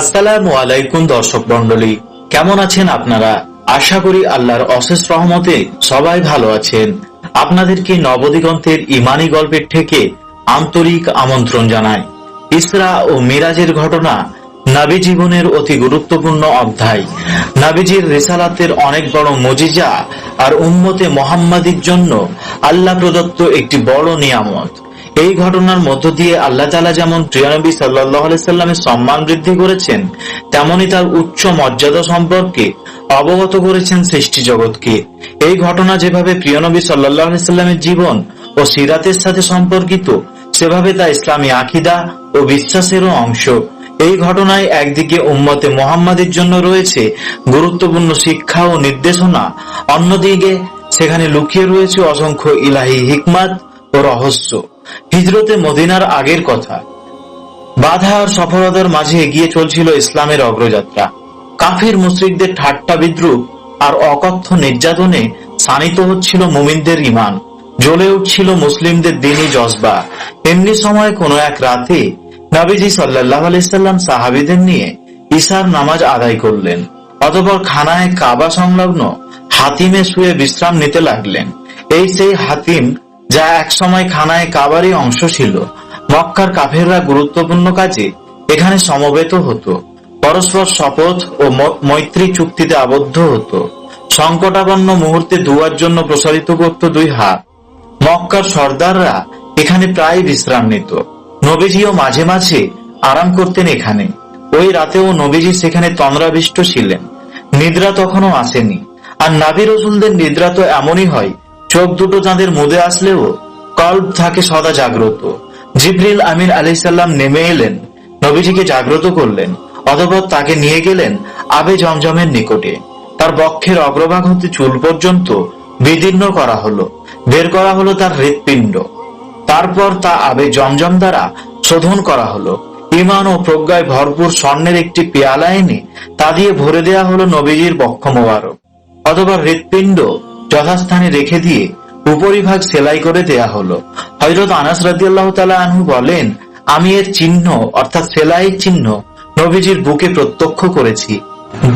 আসসালামু আলাইকুম দর্শক মন্ডলী কেমন আছেন আপনারা? আশা করি আল্লাহর অশেষ রহমতে সবাই ভালো আছেন। আপনাদেরকে নবদিগন্তের ইমানি গল্পের থেকে আন্তরিক আমন্ত্রণ জানায় ইসরা ও মিরাজের ঘটনা নাবি জীবনের অতি গুরুত্বপূর্ণ অধ্যায়। নাবিজির রেসালাতের অনেক বড় মজিজা আর উম্মতে মোহাম্মদীর জন্য আল্লাহ প্রদত্ত একটি বড় নিয়ামত। এই ঘটনার মধ্য দিয়ে আল্লাহ তালা যেমন প্রিয়ানবী সাল্লাহ সাল্লামের সম্মান বৃদ্ধি করেছেন, তেমনি তার উচ্চ মর্যাদা সম্পর্কে অবগত করেছেন সৃষ্টি জগৎকে। এই ঘটনা যেভাবে প্রিয়নবী সাল্লাহ সাল্লামের জীবন ও সিরাতের সাথে সম্পর্কিত, সেভাবে তা ইসলামী আকিদা ও বিশ্বাসেরও অংশ। এই ঘটনায় একদিকে উম্মতে মোহাম্মদের জন্য রয়েছে গুরুত্বপূর্ণ শিক্ষা ও নির্দেশনা, অন্যদিকে সেখানে লুকিয়ে রয়েছে অসংখ্য ইলাহি হিকমাত ও রহস্য। হিজরতে মদিনার আগের কথা। বাধা আর সফলতার মাঝে এগিয়ে চলছিল ইসলামের অগ্রযাত্রা। কাফির মুশ্রিকদের ঠাট্টা বিদ্রুপ আর অকথ্য নির্যাতনে শানিত হচ্ছিল মুমিনদের ইমান জ্বলে উঠছিল মুসলিমদের দিনই জজবা। এমনি সময় কোনো এক রাতে নাবিজি সাল্লাহ আলাইসাল্লাম সাহাবিদের নিয়ে ইসার নামাজ আদায় করলেন। অতপর খানায় কাবা সংলগ্ন হাতিমে শুয়ে বিশ্রাম নিতে লাগলেন। এই সেই হাতিম যা একসময় খানায় কাবারই অংশ ছিল। মক্কার কাফেররা গুরুত্বপূর্ণ কাজে এখানে সমবেত হতো। পরস্পর শপথ ও মৈত্রী চুক্তিতে আবদ্ধ হতো। সংকটাপন্ন মুহূর্তে দুয়ার জন্য প্রসারিত করত দুই হাত। মক্কার সর্দাররা এখানে প্রায় বিশ্রাম নিত। নবীজিও মাঝে মাঝে আরাম করতেন এখানে। ওই রাতেও নবীজি সেখানে তন্দ্রাবিষ্ট ছিলেন। নিদ্রা তখনও আসেনি। আর নাবি রসুলদের নিদ্রা তো এমনই হয় চোখ দুটো যাঁদের মুদে আসলেও কল্প থাকে সদা জাগ্রত। জিব্রিল আমিন আলাইসাল্লাম নেমে এলেন, নবীজিকে জাগ্রত করলেন, অতপর তাকে নিয়ে গেলেন আবে জমজমের নিকটে। তার বক্ষের অগ্রভাগ হতে চুল পর্যন্ত বিদীর্ণ করা হলো, বের করা হলো তার হৃৎপিণ্ড। তারপর তা আবে জমজম দ্বারা শোধন করা হলো। ইমান ও প্রজ্ঞায় ভরপুর স্বর্ণের একটি পেয়ালা এনে তা দিয়ে ভরে দেয়া হলো নবীজির বক্ষ মোবারক। অথবা হৃৎপিণ্ড যথাস্থানে রেখে দিয়ে উপরিভাগ সেলাই করে দেয়া হলো। হজরত আনাস রাদিয়াল্লাহু তাআলা আনহু বলেন, আমি এর চিহ্ন, অর্থাৎ সেলাইয়ের চিহ্ন, নবীজির বুকে প্রত্যক্ষ করেছি।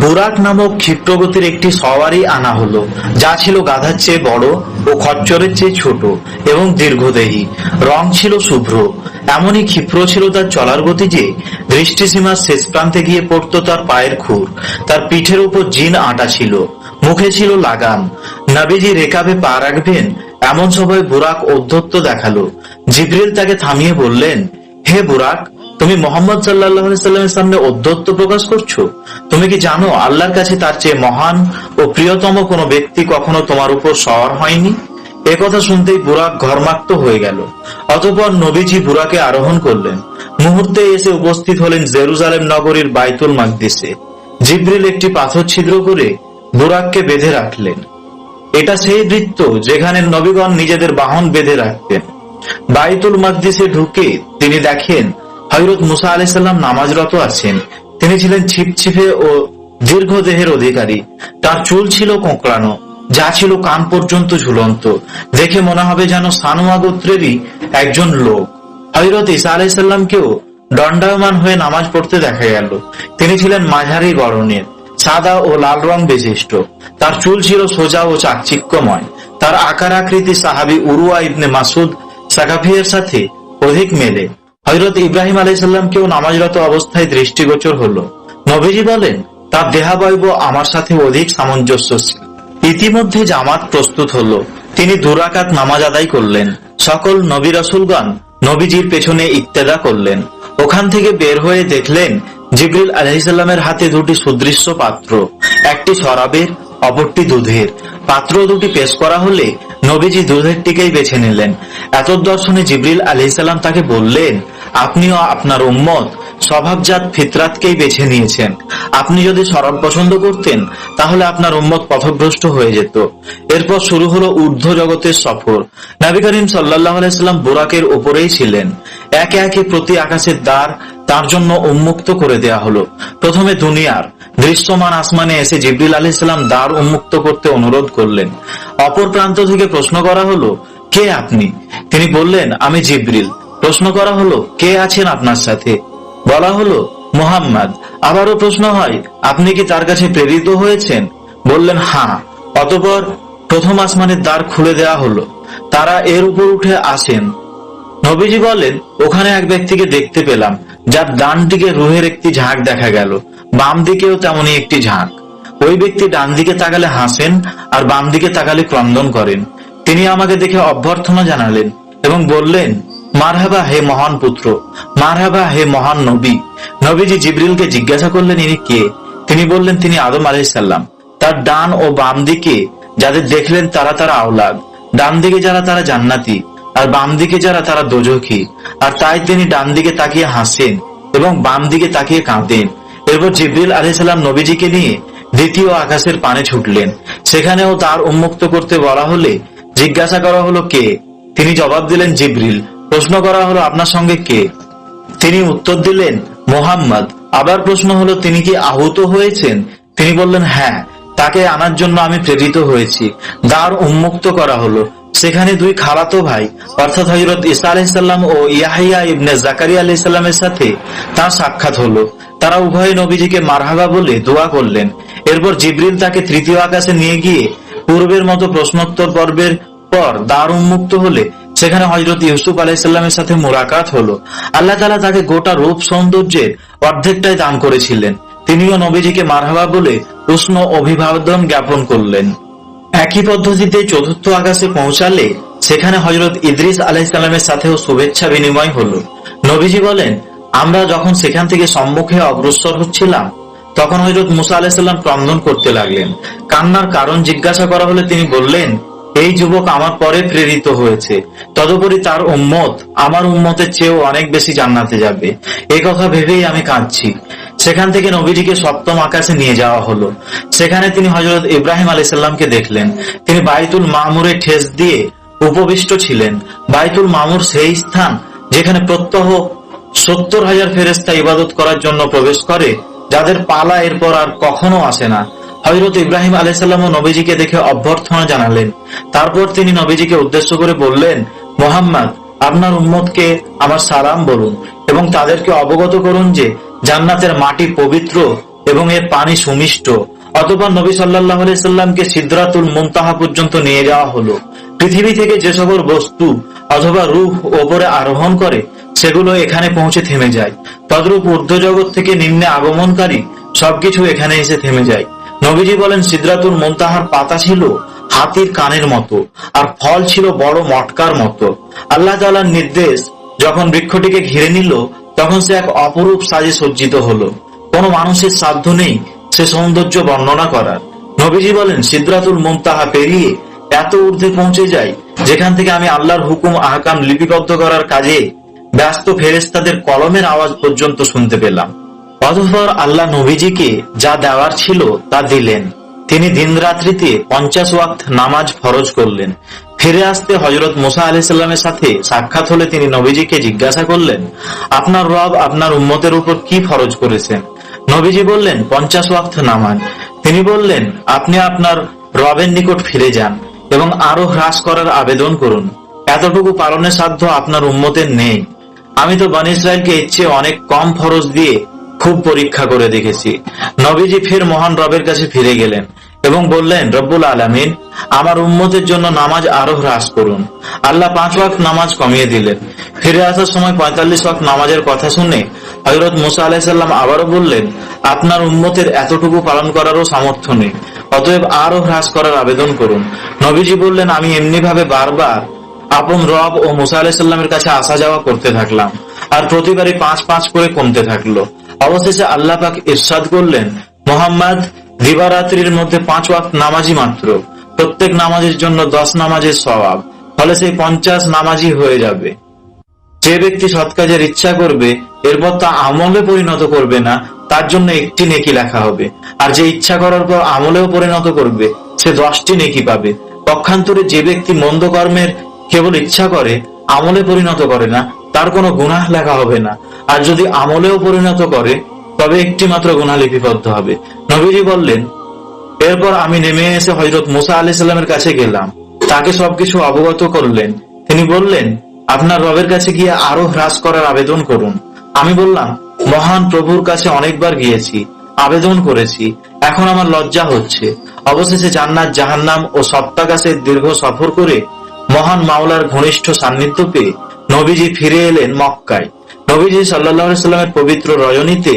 বুরাক নামক ক্ষিপ্রগতির একটি সওয়ারি আনা হলো, যা ছিল গাধার চেয়ে বড় ও খচ্চরের চেয়ে ছোট এবং দীর্ঘদেহী। রং ছিল শুভ্র। এমনই ক্ষিপ্র ছিল তার চলার গতি যে, দৃষ্টিসীমার শেষ প্রান্তে গিয়ে পড়তো তার পায়ের খুর। তার পিঠের উপর জিন আটা ছিল। মুখে ছিল লাগাম। নাবিজি রেকাবে পা রাখবেন, এমন সময় বুরাক অধ্যত্ত দেখাল। জিব্রিল তাকে থামিয়ে বললেন, হে বুরাক, তুমি মোহাম্মদ সাল্লাহ সাল্লামের সামনে অধ্যত্ত প্রকাশ করছ? তুমি কি জানো আল্লাহর কাছে তার চেয়ে মহান ও প্রিয়তম কোনো ব্যক্তি কখনো তোমার উপর সওয়ার হয়নি? এ কথা শুনতেই বুরাক ঘরমাক্ত হয়ে গেল। অতপর নবীজি বুরাকে আরোহণ করলেন, মুহূর্তে এসে উপস্থিত হলেন জেরুজালেম নগরীর বাইতুল মাকদিসে। জিব্রিল একটি পাথর ছিদ্র করে বুরাককে বেঁধে রাখলেন। এটা সেই বৃত্ত যেখানে নবীগণ নিজেদের বাহন বেঁধে রাখতেন। বাইতুল মাকদিসে ঢুকে তিনি দেখেন হজরত মুসা আলাইসাল্লাম নামাজরত আছেন। তিনি ছিলেন ছিপছিপে ও দীর্ঘ দেহের অধিকারী। তার চুল ছিল কোঁকড়ানো, যা ছিল কান পর্যন্ত ঝুলন্ত। দেখে মনে হবে যেন সানুয়া গোত্রেরই একজন লোক। হজরত ইসা আলাইসাল্লামকেও দণ্ডায়মান হয়ে নামাজ পড়তে দেখা গেল। তিনি ছিলেন মাঝারি গড়নের। সাদা ও লাল রং বিশিষ্ট। তার চুল ছিল সোজা ও চাকচিক্যময়। তার আকার আকৃতি সাহাবি উরুয়া ইবনে মাসুদ সাকাফিয়ের সাথে অধিক মেলে। হজরত ইব্রাহিম আলাইসাল্লামকেও নামাজরত অবস্থায় দৃষ্টিগোচর হলো। নবীজি বলেন, তার দেহাবয়ব আমার সাথে অধিক সামঞ্জস্য ইতিমধ্যে জামাত প্রস্তুত হলো। তিনি দুরাকাত নামাজ আদায় করলেন। সকল নবী রসুলগণ নবীজির পেছনে ইত্তেদা করলেন। ওখান থেকে বের হয়ে দেখলেন জিবরিল আলহিসাল্লামের হাতে দুটি সুদৃশ্য পাত্র, একটি শরাবের, অপরটি দুধের। পাত্র দুটি পেশ করা হলে নবীজি দুধেরটিকেই বেছে নিলেন। এত দর্শনে জিবরিল আলহিসাল্লাম তাকে বললেন, আপনিও আপনার উম্মত স্বভাবজাত ফিতরাতকেই বেছে নিয়েছেন। আপনি যদি শরাব পছন্দ করতেন, তাহলে আপনার উম্মত পথভ্রষ্ট হয়ে যেত। এরপর শুরু হলো ঊর্ধ্ব জগতের সফর। নবী করিম সাল্লাহ আলাইসাল্লাম বোরাকের ওপরেই ছিলেন। একে একে প্রতি আকাশের দ্বার তার জন্য উন্মুক্ত করে দেয়া হলো। প্রথমে দুনিয়ার, দৃশ্যমান আসমানে এসে জিবরিল আলী ইসলাম দ্বার উন্মুক্ত করতে অনুরোধ করলেন। অপর প্রান্ত থেকে প্রশ্ন করা হলো, কে আপনি? তিনি বললেন, আমি জিবরিল। প্রশ্ন করা হলো, কে আছেন আপনার সাথে? বলা হলো, মোহাম্মদ, আবারও প্রশ্ন হয়, আপনি কি তার কাছে প্রেরিত হয়েছেন? বললেন হ্যাঁ অতপর প্রথম আসমানের দ্বার খুলে দেওয়া হলো। তারা এর উপর উঠে আসেন। নবীজি বলেন, ওখানে এক ব্যক্তিকে দেখতে পেলাম, যার ডান দিকে রুহের একটি ঝাঁক দেখা গেল বাম দিকেও তেমনই একটি ঝাঁক। ওই ব্যক্তি ডান দিকে তাকালে হাসেন আর বাম দিকে তাকালে ক্রন্দন করেন। তিনি আমাকে দেখে অভ্যর্থনা জানালেন এবং বললেন মারহাবা হে মহান পুত্র, মারহাবা হে মহান নবী। নবীজি জিবরিলকে জিজ্ঞাসা করলেন, ইনি কে? তিনি বললেন, তিনি আদম আলাইসাল্লাম তার ডান ও বাম দিকে যাদের দেখলেন, তারা তারা আওলাদ। ডান দিকে যারা তারা জান্নাতি, আর বাম দিকে যারা তারা দোজখী। আর তাই তিনি ডান দিকে তাকিয়ে হাসেন এবং বাম দিকে তাকিয়ে কাঁদেন। এরপর জিব্রিল আলাইসাল্লাম নবীজিকে নিয়ে দ্বিতীয় আকাশের পানে ছুটলেন। সেখানেও তার উন্মুক্ত করতে বলা হলে জিজ্ঞাসা করা হলো, কে? তিনি জবাব দিলেন, জিব্রিল। প্রশ্ন করা হলো, আপনার সঙ্গে কে? তিনি উত্তর দিলেন, মোহাম্মদ। আবার প্রশ্ন হলো, তিনি কি আহত হয়েছেন? তিনি বললেন হ্যাঁ তাকে আনার জন্য আমি প্রেরিত হয়েছি। দ্বার উন্মুক্ত করা হলো। সেখানে দুই খালাতো ভাই, অর্থাৎ হজরত ইসা আলাইসাল্লাম ও ইয়াহিয়া ইবনে জাকারিয়া আলাইসাল্লামের সাথে তার সাক্ষাৎ হলো। তারা উভয় নবীজিকে মারহাবা বলে দোয়া করলেন। এরপর জিবরিল তাকে তৃতীয় আকাশে নিয়ে গিয়ে পূর্বের মতো প্রশ্নোত্তর পর্বের পর দ্বার উন্মুক্ত হলে সেখানে হজরত ইউসুফ আলাইসাল্লামের সাথে মোলাকাত হলো। আল্লাহ তালা তাকে গোটা রূপ সৌন্দর্যের অর্ধেকটাই দান করেছিলেন। তিনিও নবীজিকে মারহাবা বলে উষ্ণ অভিবাদন জ্ঞাপন করলেন। একই পদ্ধতিতে চতুর্থ আকাশে পৌঁছালে সেখানে হজরত ইদ্রিস আলাইসাল্লামের সাথেও শুভেচ্ছা বিনিময় হলো। নবীজি বলেন, আমরা যখন সেখান থেকে সম্মুখে অগ্রসর হচ্ছিলাম, তখন হজরত মুসা আলাইসাল্লাম ক্রন্দন করতে লাগলেন। কান্নার কারণ জিজ্ঞাসা করা হলে তিনি বললেন এই যুবক আমার পরে প্রেরিত হয়েছে। তদুপরি তার উম্মত আমার উম্মতের চেয়েও অনেক বেশি জান্নাতে যাবে। এই কথা ভেবেই আমি কাঁদছি। সেখান থেকে নবীটিকে সপ্তম আকাশে নিয়ে যাওয়া হলো। সেখানে তিনি হজরত ইব্রাহিম আলাইসাল্লামকে দেখলেন। তিনি বাইতুল মামুরে ঠেস দিয়ে উপবিষ্ট ছিলেন। বাইতুল মামুর সেই স্থান যেখানে প্রত্যহ সত্তর হাজার ফেরেস্তা ইবাদত করার জন্য প্রবেশ করে, যাদের পালা এরপর আর কখনো আসে না। হজরত ইব্রাহিম আলাইসাল্লাম নবীজিকে দেখে অভ্যর্থনা জানালেন। তারপর তিনি নবীজিকে উদ্দেশ্য করে বললেন, মোহাম্মদ, আপনার উম্মতকে আমার সালাম বলুন এবং তাদেরকে অবগত করুন যে জান্নাতের মাটি পবিত্র এবং এর পানি সুমিষ্ট। অতপর নবী সাল্লাহ সাল্লামকে সিদ্ধাতুল মুনতাহা পর্যন্ত নিয়ে যাওয়া হলো। পৃথিবী থেকে যে সকল বস্তু অথবা রূহ ওপরে আরোহণ করে, সেগুলো এখানে পৌঁছে থেমে যায়। তদ্রূপ ঊর্ধ্ব জগৎ থেকে নিম্নে আগমনকারী সবকিছু এখানে এসে থেমে যায়। নবীজি বলেন সিদ্ধাতুল মুনতাহার পাতা ছিল হাতির কানের মতো, আর ফল ছিল বড় মটকার মতো। আল্লাহ তাআলার নির্দেশ, যখন বৃক্ষটিকে ঘিরে নিল, তখন সে এক অপরূপ সাজে সজ্জিত হলো। কোনো মানুষের সাধ্য নেই সে সৌন্দর্য বর্ণনা করার। নবীজি বলেন সিদ্ধাতুল মুনতাহা পেরিয়ে এত ঊর্ধ্বে পৌঁছে যায় যেখান থেকে আমি আল্লাহর হুকুম, আহকাম লিপিবদ্ধ করার কাজে ব্যস্ত ফেরেস্তাদের কলমের আওয়াজ পর্যন্ত শুনতে পেলাম। অতঃপর আল্লাহ নবীজিকে যা দেওয়ার ছিল তা দিলেন। তিনি দিন রাত্রিতে পঞ্চাশ ওয়াক্ত নামাজ ফরজ করলেন। ফিরে আসতে হজরত মুসা আলি সাল্লামের সাথে সাক্ষাৎ হলে তিনি নবীজিকে জিজ্ঞাসা করলেন, আপনার রব আপনার উম্মতের উপর কি ফরজ করেছেন? নবীজি বললেন, পঞ্চাশ ওয়াক্ত নামাজ। তিনি বললেন, আপনি আপনার রবের নিকট ফিরে যান এবং আরও হ্রাস করার আবেদন করুন। এতটুকু পালনের সাধ্য আপনার উম্মতের নেই। আমি তো বান ইসরায়েলকে চেয়ে অনেক কম ফরজ দিয়ে খুব পরীক্ষা করে দেখেছি। নবীজি ফের মহান রবের কাছে ফিরে গেলেন এবং বললেন, রব্বুল আলমিন, আমার উম্মতের জন্য নামাজ আরও হ্রাস করুন। আল্লাহ পাঁচ ওয়াক্ত নামাজ কমিয়ে দিলেন। ফিরে আসার সময় পঁয়তাল্লিশ ওয়াক্ত নামাজের কথা শুনে হজরত মুসা আলাহিসাল্লাম আবারও বললেন, আপনার উম্মতের এতটুকু পালন করারও সামর্থ্য নেই, অতএব আরও হ্রাস করার আবেদন করুন। নবীজি বললেন, আমি এমনি ভাবে বারবার আপন রব ও মুসা আলাহিসাল্লামের কাছে আসা যাওয়া করতে থাকলাম, আর প্রতিবারই পাঁচ পাঁচ করে কমতে থাকল। অবশেষে আল্লাহ পাক ইরশাদ করলেন, মোহাম্মদ দিবারাত্রির মধ্যে পাঁচ ওয়াক্ত নামাজি মাত্র। প্রত্যেক নামাজের জন্য দশ নামাজের স্বভাব ফলে সেই পঞ্চাশ নামাজি হয়ে যাবে। যে ব্যক্তি সৎ কাজের ইচ্ছা করবে, এরপর তা আমলে পরিণত করবে না, তার জন্য একটি নেকি লেখা হবে। আর যে ইচ্ছা করার পর আমলেও পরিণত করবে, সে দশটি নেকি পাবে। পক্ষান্তরে যে ব্যক্তি মন্দ কর্মের কেবল ইচ্ছা করে, আমলে পরিণত করে না তার কোনো গুনাহ লেখা হবে না। আর যদি আমলেও পরিণত করে, তবে একটি মাত্র গুনাহ লিপিবদ্ধ হবে। নবীজি বললেন, এরপর আমি নেমে এসে হজরত মুসা আলি সাল্লামের কাছে গেলাম। তাকে সবকিছু অবগত করলেন। তিনি বললেন, আপনার রবের কাছে গিয়ে আরও হ্রাস করার আবেদন করুন। আমি বললাম, মহান প্রভুর কাছে অনেকবার গিয়েছি, আবেদন করেছি। এখন আমার লজ্জা হচ্ছে। অবশেষে জান্নাত, জাহান্নাম ও সপ্তাকাশের দীর্ঘ সফর করে মহান মাওলার ঘনিষ্ঠ সান্নিধ্য পেয়ে নবীজি ফিরে এলেন মক্কায়। নবীজি সাল্লাহ পবিত্র রজনীতে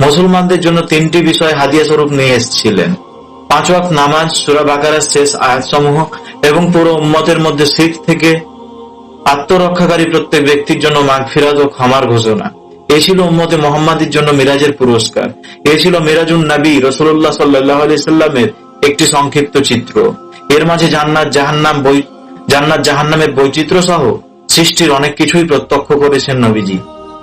মুসলমানদের জন্য তিনটি বিষয় হাদিয়া স্বরূপ নিয়ে এসেছিলেন। পাঁচ ওয়াক্ত নামাজ, সুরা বাকারার শেষ আয়াতসমূহ এবং পুরো উম্মতের মধ্যে শিখ থেকে আত্মরক্ষাকারী প্রত্যেক ব্যক্তির জন্য মাগফিরাত ও ক্ষমার ঘোষণা। এ ছিল উম্মতে মোহাম্মদের জন্য মিরাজের পুরস্কার। এ ছিল মিরাজুন নবী রসুল্লাহ সাল্লাহ আলি সাল্লামের একটি সংক্ষিপ্ত চিত্র। এর মাঝে জান্নাত জাহান্নাম বই জান্নাত জাহান্নামের বৈচিত্র্য সহ সৃষ্টির অনেক কিছুই প্রত্যক্ষ করেছেন নবীজি।